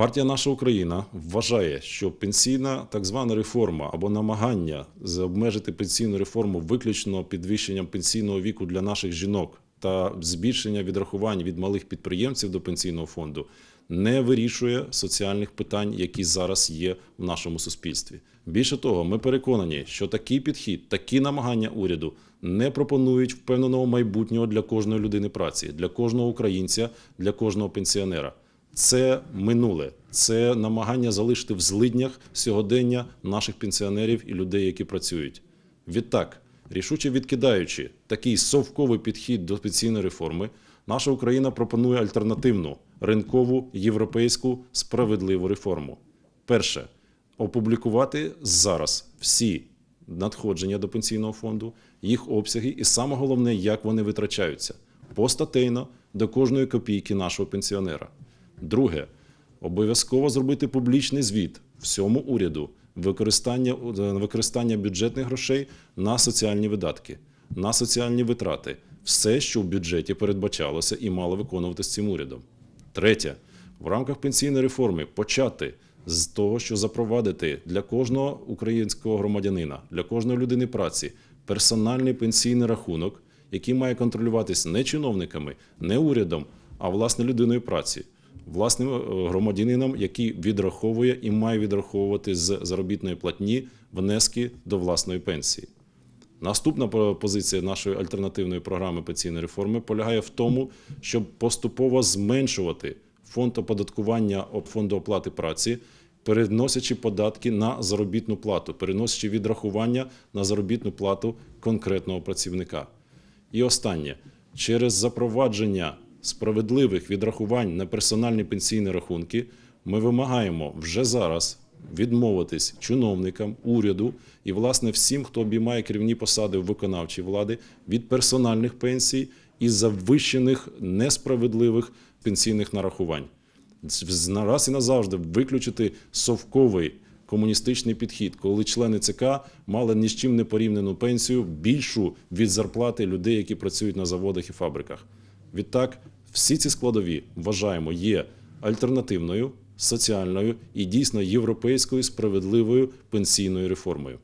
Партія Наша Україна вважає, що пенсійна так звана реформа або намагання обмежити пенсійну реформу виключно підвищенням пенсійного віку для наших жінок та збільшення відрахувань від малих підприємців до пенсійного фонду не вирішує соціальних питань, які зараз є в нашому суспільстві. Більше того, ми переконані, що такий підхід, такі намагання уряду не пропонують впевненого майбутнього для кожної людини праці, для кожного українця, для кожного пенсіонера. Це минуле, це намагання залишити в злиднях сьогодення наших пенсіонерів і людей, які працюють. Відтак, рішуче відкидаючи такий совковий підхід до пенсійної реформи, наша Україна пропонує альтернативну ринкову європейську справедливу реформу. Перше опублікувати зараз всі надходження до пенсійного фонду, їх обсяги, і саме головне, як вони витрачаються постатейно до кожної копійки нашого пенсіонера. Друге, обов'язково зробити публічний звіт всьому уряду використання, е, використання бюджетних грошей на соціальні видатки, на соціальні витрати, все, що в бюджеті передбачалося і мало виконуватися цим урядом. Третє, в рамках пенсійної реформи почати з того, що запровадити для кожного українського громадянина, для кожної людини праці персональний пенсійний рахунок, який має контролюватись не чиновниками, не урядом, а власне людиною праці, власним е, громадянином, який відраховує і має відраховувати з заробітної платні внески до власної пенсії. Наступна позиція нашої альтернативної програми пенсійної реформи полягає в тому, щоб поступово зменшувати фонд оподаткування фонду оплати праці, переносячи податки на заробітну плату, переносячи відрахування на заробітну плату конкретного працівника. І останнє через запровадження справедливих відрахувань на персональні пенсійні рахунки, ми вимагаємо вже зараз відмовитись чиновникам, уряду і, власне, всім, хто обіймає керівні посади в виконавчій влади від персональних пенсій і завищених несправедливих пенсійних нарахувань. З- Нараз і назавжди виключити совковий комуністичний підхід, коли члени ЦК мали ні з чим не порівняну пенсію більшу від зарплати людей, які працюють на заводах і фабриках. Відтак, всі ці складові вважаємо є альтернативною, соціальною і дійсно європейською справедливою пенсійною реформою.